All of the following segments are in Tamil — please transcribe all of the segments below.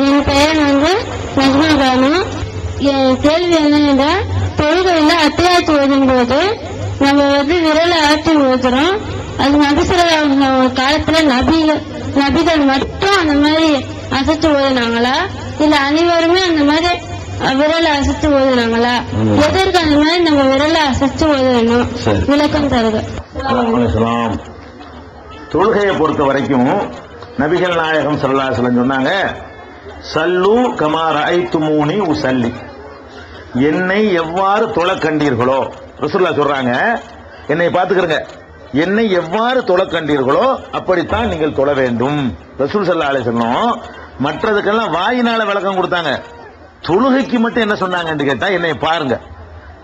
என் பெயர் வந்து நஜ்மா பானு என் கேள்வி என்னன்னா தொழுகையில அத்தியாயத்து ஓதும் போது நம்ம வந்து விரலை ஆட்டி ஓதுறோம் அது நபிசுர காலத்துல நபிகள் நபிகள் மட்டும் அந்த மாதிரி அசைச்சு ஓதுனாங்களா இல்ல அனைவருமே அந்த மாதிரி விரலை அசைச்சு ஓதுனாங்களா. எதற்கு அந்த மாதிரி நம்ம விரலை அசைச்சு ஓதணும். விளக்கம் தருது. தொழுகையை பொறுத்த வரைக்கும் நபிகள் நாயகம் ஸல்லல்லாஹு சொன்னாங்க சல்லு கமார ஐத்துமூனி உசல்லி. என்னை எவ்வாறு தொலை கண்டீர்களோ ரசுல்லா சொல்றாங்க என்னை பார்த்துக்கிறங்க. என்னை எவ்வாறு தொலை கண்டீர்களோ அப்படித்தான் நீங்கள் தொழ வேண்டும். ரசூல் சல்லா அலை சொன்னோம் மற்றதுக்கெல்லாம் வாயினால விளக்கம் கொடுத்தாங்க. தொழுகைக்கு மட்டும் என்ன சொன்னாங்கன்னு கேட்டா என்னை பாருங்க.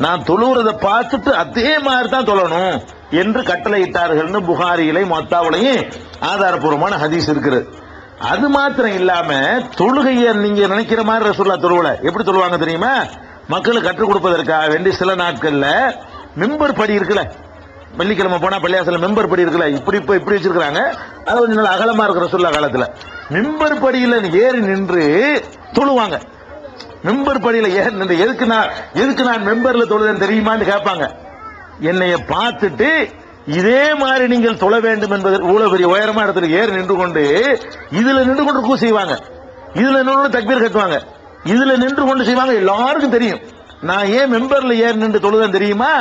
நான் தொழுகிறத பார்த்துட்டு அதே மாதிரி தான் தொழணும் என்று கட்டளையிட்டார்கள்னு புகாரியிலையும் மொத்தாவிலையும் ஆதாரபூர்வமான ஹதீஸ் இருக்கிறது அது மாத்திரம் இல்லாம தொழுகையை நீங்க நினைக்கிற மாதிரி ரசூல்லா தொழுவல. எப்படி தொழுவாங்க தெரியுமா? மக்களுக்கு கற்றுக் கொடுப்பதற்காக வேண்டி சில நாட்கள்ல மெம்பர் படி இருக்குல்ல. வெள்ளிக்கிழமை போனா பள்ளியாசல மெம்பர் படி இருக்குல்ல. இப்படி இப்ப இப்படி வச்சிருக்காங்க அது கொஞ்சம் நல்லா அகலமா இருக்கிற ரசூல்லா காலத்துல. மெம்பர் படியில ஏறி நின்று தொழுவாங்க. மெம்பர் படியில ஏறி நின்று எதுக்கு நான் எதுக்கு நான் மெம்பர்ல தொழுதேன் தெரியுமான்னு கேட்பாங்க. என்னைய பார்த்துட்டு இதே மாதிரி நீங்கள் தொழ வேண்டும் என்பது இவ்வளவு பெரிய உயரமா இடத்துல ஏறி நின்று கொண்டு இதுல நின்று கொண்டு கூ செய்வாங்க. இதுல நின்று கொண்டு தக்பீர் கட்டுவாங்க. இதுல நின்று கொண்டு செய்வாங்க எல்லாருக்கும் தெரியும். நான் ஏன் மெம்பர்ல ஏறி நின்று தொழுதேன் தெரியுமா?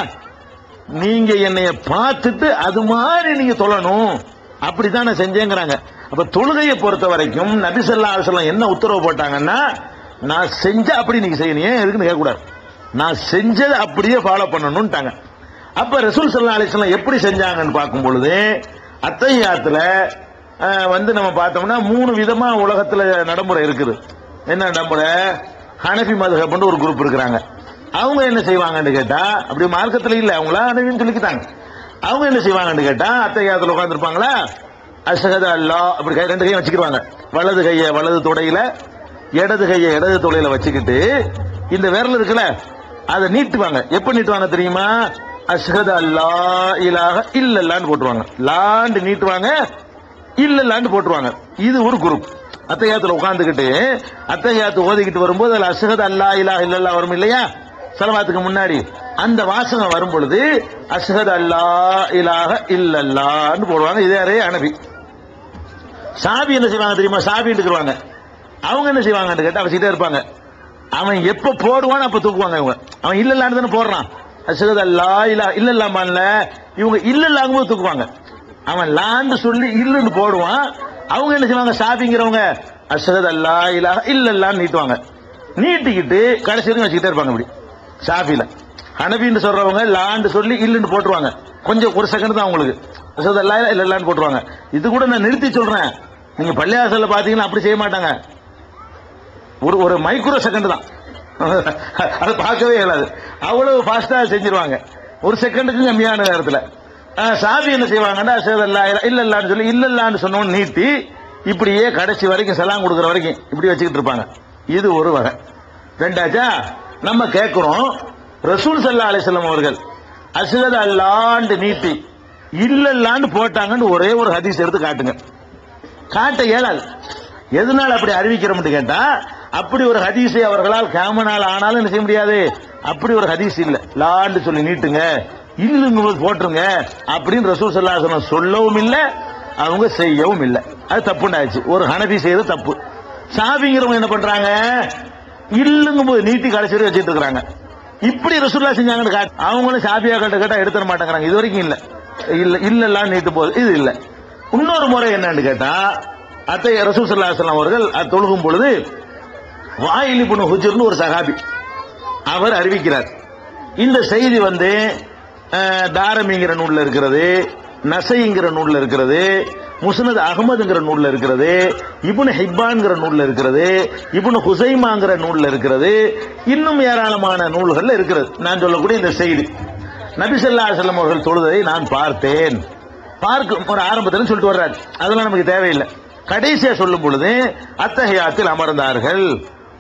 நீங்க என்னைய பார்த்துட்டு அது மாதிரி நீங்க தொழணும். அப்படித்தான் நான் செஞ்சேங்கிறாங்க. அப்ப தொழுகையை பொறுத்த வரைக்கும் நபி அரசெல்லாம் என்ன உத்தரவு போட்டாங்கன்னா நான் செஞ்ச அப்படி நீங்க செய்யணும். ஏன் எதுக்குன்னு கேட்கக்கூடாது. நான் செஞ்சதை அப்படியே ஃபாலோ பண்ணணும்ட்டாங்க. அப்ப ரசூல் சல்லா அலிஸ்லாம் எப்படி செஞ்சாங்கன்னு பார்க்கும் பொழுது அத்தையாத்துல வந்து நம்ம பார்த்தோம்னா மூணு விதமா உலகத்துல நடைமுறை இருக்குது. என்ன நடைமுறை? ஹனஃபி மதுகப்னு ஒரு குரூப் இருக்கிறாங்க. அவங்க என்ன செய்வாங்கன்னு கேட்டா அப்படி மார்க்கத்துல இல்ல அவங்களா ஹனபின்னு சொல்லிக்கிட்டாங்க. அவங்க என்ன செய்வாங்கன்னு கேட்டா அத்தையாத்துல உட்காந்துருப்பாங்களா அசகத அல்லா அப்படி கை ரெண்டு கையும் வச்சுக்கிடுவாங்க வலது கையை வலது தொடையில இடது கையை இடது தொடையில வச்சுக்கிட்டு இந்த விரல் இருக்குல்ல அதை நீட்டுவாங்க. எப்ப நீட்டுவாங்க தெரியுமா? அஷ்ஹது அல்லா இலாக இல்லல்லான்னு போட்டுருவாங்க. லாண்டு நீட்டுவாங்க இல்லல்லான்னு போட்டுருவாங்க. இது ஒரு குரூப். அத்தையாத்துல உட்காந்துக்கிட்டு அத்தையாத்து ஓதிக்கிட்டு வரும்போது அதில் அஷ்ஹது அல்லா இலாஹ இல்லல்லா வரும் இல்லையா? சலவாத்துக்கு முன்னாடி. அந்த வாசகம் வரும் பொழுது அஷ்ஹது அல்லா இலாக இல்லல்லான்னு போடுவாங்க. இதே அரே அனபி. சாபி என்ன செய்வாங்க தெரியுமா? சாபின்னு இருக்கிறாங்க அவங்க என்ன செய்வாங்கன்னு கேட்டா வச்சுக்கிட்டே இருப்பாங்க. அவன் எப்ப போடுவான்னு அப்ப தூக்குவாங்க இவங்க. அவன் இல்லல்லான்னு தானே போடுறான். அசகத் அல்லா இல்ல இல்லல்லாமான்ல இவங்க இல்லல்லாங்கும் போது தூக்குவாங்க. அவன் லான்னு சொல்லி இல்லுன்னு போடுவான். அவங்க என்ன செய்வாங்க? சாப்பிங்கிறவங்க அசகத் அல்லா இல்லா இல்லல்லான்னு நீட்டுவாங்க. நீட்டிக்கிட்டு கடைசி வரைக்கும் வச்சுக்கிட்டே இருப்பாங்க இப்படி. ஷாஃபில ஹனபின்னு சொல்றவங்க லான்னு சொல்லி இல்லுன்னு போட்டுருவாங்க. கொஞ்சம் ஒரு செகண்ட் தான் அவங்களுக்கு. அசகத் அல்லா இல்ல இல்லான்னு போட்டுருவாங்க. இது கூட நான் நிறுத்தி சொல்றேன். நீங்க பள்ளியாசல்ல பாத்தீங்கன்னா அப்படி செய்ய மாட்டாங்க. ஒரு ஒரு மைக்ரோ செகண்ட் தான். அதை பார்க்கவே இயலாது. அவ்வளவு ஃபாஸ்டா செஞ்சிருவாங்க. ஒரு செகண்டுக்கு கம்மியான நேரத்தில். சாதி என்ன செய்வாங்கன்னா சேதல்லா இல்லல்லான்னு சொல்லி இல்ல சொன்னோன்னு நீட்டி இப்படியே கடைசி வரைக்கும் செலாம் கொடுக்குற வரைக்கும் இப்படி வச்சுக்கிட்டு இருப்பாங்க. இது ஒரு வகை. ரெண்டாச்சா நம்ம கேட்கிறோம் ரசூல் சல்லா அலிசல்லம் அவர்கள் அசுகத அல்லாண்டு நீட்டி இல்லல்லான்னு போட்டாங்கன்னு ஒரே ஒரு ஹதீஸ் எடுத்து காட்டுங்க. காட்ட இயலாது. எதனால அப்படி அறிவிக்கிறோம்னு கேட்டா அப்படி ஒரு ஹதீஸை அவர்களால் கேமனால் ஆனாலும் என்ன செய்ய முடியாது? அப்படி ஒரு ஹதீஸ் இல்ல. லாண்டு சொல்லி நீட்டுங்க. இல்லுங்க போட்டுருங்க. அப்படின்னு ரசூல் சல்லாஹ் சொல்லவும் இல்லை அவங்க செய்யவும் இல்லை. அது தப்புண்டாச்சு ஒரு ஹனதி செய்யறது தப்பு. சாபிங்கிறவங்க என்ன பண்றாங்க? இல்லுங்கும் போது நீட்டி கடைசி வச்சுட்டு இருக்கிறாங்க. இப்படி ரசூல்லா செஞ்சாங்கன்னு காட்டு அவங்களும் சாபியா கட்ட கேட்டா எடுத்துட மாட்டேங்கிறாங்க. இது வரைக்கும் இல்லை. இல்ல இல்லல்லாம் நீட்டு போகுது இது இல்லை. இன்னொரு முறை என்னன்னு கேட்டா அத்தை ரசூல் சல்லா அவர்கள் அது தொழுகும் பொழுது வாயில் புனு ஹுஜர்னு ஒரு சகாபி அவர் அறிவிக்கிறார். இந்த செய்தி வந்து தாரமிங்கிற நூலில் இருக்கிறது நசைங்கிற நூலில் இருக்கிறது முசனது அகமதுங்கிற நூலில் இருக்கிறது இபுன் ஹிப்பான்கிற நூலில் இருக்கிறது இபுன் ஹுசைமாங்கிற நூலில் இருக்கிறது இன்னும் ஏராளமான நூல்கள் இருக்கிறது. நான் சொல்லக்கூடிய இந்த செய்தி. நபிசல்லா செல்லம் அவர்கள் தொழுதை நான் பார்த்தேன். பார்க்க ஒரு ஆரம்பத்தில் சொல்லிட்டு வர்றாரு. அதெல்லாம் நமக்கு தேவையில்லை. கடைசியாக சொல்லும் பொழுது அத்தகையாத்தில் அமர்ந்தார்கள்.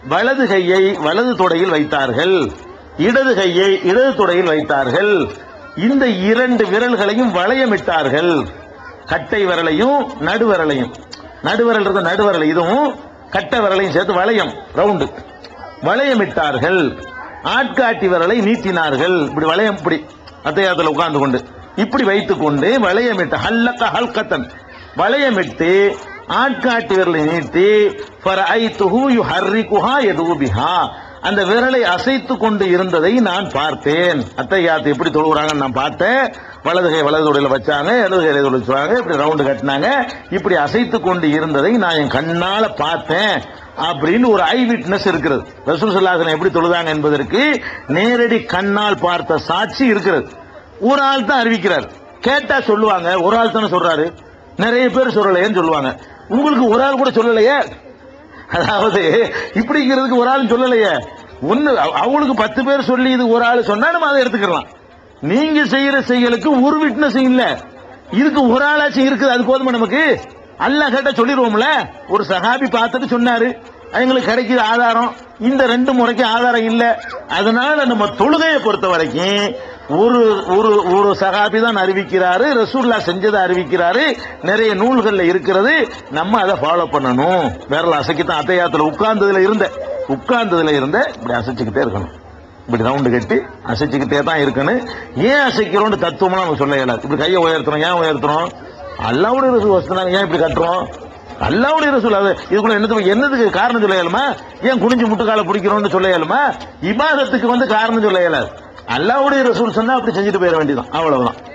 வலது கையை வலது தொடையில் வைத்தார்கள். இடது கையை இடது தொடையில் வைத்தார்கள். இந்த இரண்டு விரல்களையும் வளையமிட்டார்கள். கட்டை விரலையும் நடுவிரலையும். நடுவிரல் இருந்த நடுவிரல். இதுவும் கட்டை விரலையும் சேர்த்து வளையம் ரவுண்டு வளையமிட்டார்கள். ஆட்காட்டி விரலை நீட்டினார்கள். இப்படி வளையம் இப்படி அத்தையாத்துல உட்கார்ந்து கொண்டு. இப்படி வைத்துக் கொண்டு வளையமிட்டு ஹல்லக்க ஹல்கத்தன். வளையமிட்டு ஆட்காட்டி விரலை நீட்டி ஃபரஐத்துஹு யுஹர்ரிகுஹா அந்த விரலை அசைத்து கொண்டு இருந்ததை நான் பார்த்தேன். அத்தையாத்து எப்படி தொழுகிறாங்கன்னு நான் பார்த்தேன். வலதுகை வலது தொடையில் வச்சாங்க இடதுகை இடது வச்சாங்க இப்படி ரவுண்டு கட்டினாங்க. இப்படி அசைத்து கொண்டு இருந்ததை நான் என் கண்ணால பார்த்தேன். அப்படின்னு ஒரு ஐ விட்னஸ் இருக்கிறது. ரசூல் சல்லாசன் எப்படி தொழுதாங்க என்பதற்கு நேரடி கண்ணால் பார்த்த சாட்சி இருக்கிறது. ஒரு ஆள் தான் அறிவிக்கிறார். கேட்டா சொல்லுவாங்க ஒரு ஆள் தானே சொல்றாரு. நிறைய பேர் சொல்லலையேன்னு சொல்லுவாங்க. உங்களுக்கு ஒரு ஆள் கூட சொல்லலையே? அதாவது இப்படிங்கிறதுக்கு ஒரு ஆள் சொல்லலையே? ஒன்னு அவங்களுக்கு பத்து பேர் சொல்லி இது ஒரு ஆள் சொன்னா நம்ம அதை எடுத்துக்கலாம். நீங்க செய்யற செயலுக்கு ஒரு விட்னஸ் இல்ல. இதுக்கு ஒரு ஆளாச்சும் இருக்குது அது போதுமா நமக்கு? அல்லாஹ் கேட்ட சொல்லிடுவோம்ல. ஒரு சஹாபி பார்த்துட்டு சொன்னாரு எங்களுக்கு கிடைக்கிது ஆதாரம் இந்த ரெண்டு முறைக்கு ஆதாரம் இல்ல. அதனால நம்ம தொழுகையை பொறுத்த வரைக்கும் ஒரு ஒரு ஒரு சகாபி தான் அறிவிக்கிறாரு ரசூல்லா செஞ்சதை அறிவிக்கிறாரு நிறைய நூல்கள்ல இருக்கிறது நம்ம அதை ஃபாலோ பண்ணணும். விரல அசைக்கத்தான் அத்தையாத்துல உட்கார்ந்ததுல இருந்த உட்கார்ந்ததுல இருந்த இப்படி அசைச்சுக்கிட்டே இருக்கணும். இப்படி ரவுண்டு கட்டி அசைச்சுக்கிட்டே தான் இருக்கணும். ஏன் அசைக்கிறோம்னு தத்துவம்லாம் நம்ம சொல்ல இயலாது. இப்படி கையை உயர்த்தணும் ஏன் உயர்த்துறோம் அல்லாவுடைய ரசூல் வசனாங்க ஏன் இப்படி கட்டுறோம்? அல்லாவுடைய ரசூல் அது இதுக்குள்ள என்னது என்னதுக்கு காரணம் சொல்ல இயலுமா? ஏன் குனிஞ்சு முட்டுக்கால பிடிக்கிறோம்னு சொல்ல இயலுமா? இபாதத்துக்கு வந்து காரணம் சொல்ல இயலாது. அல்லாவுடைய ரசூல் சொன்னா அப்படி செஞ்சுட்டு போயிட வேண்டியதான் அவ்வளவுதான்.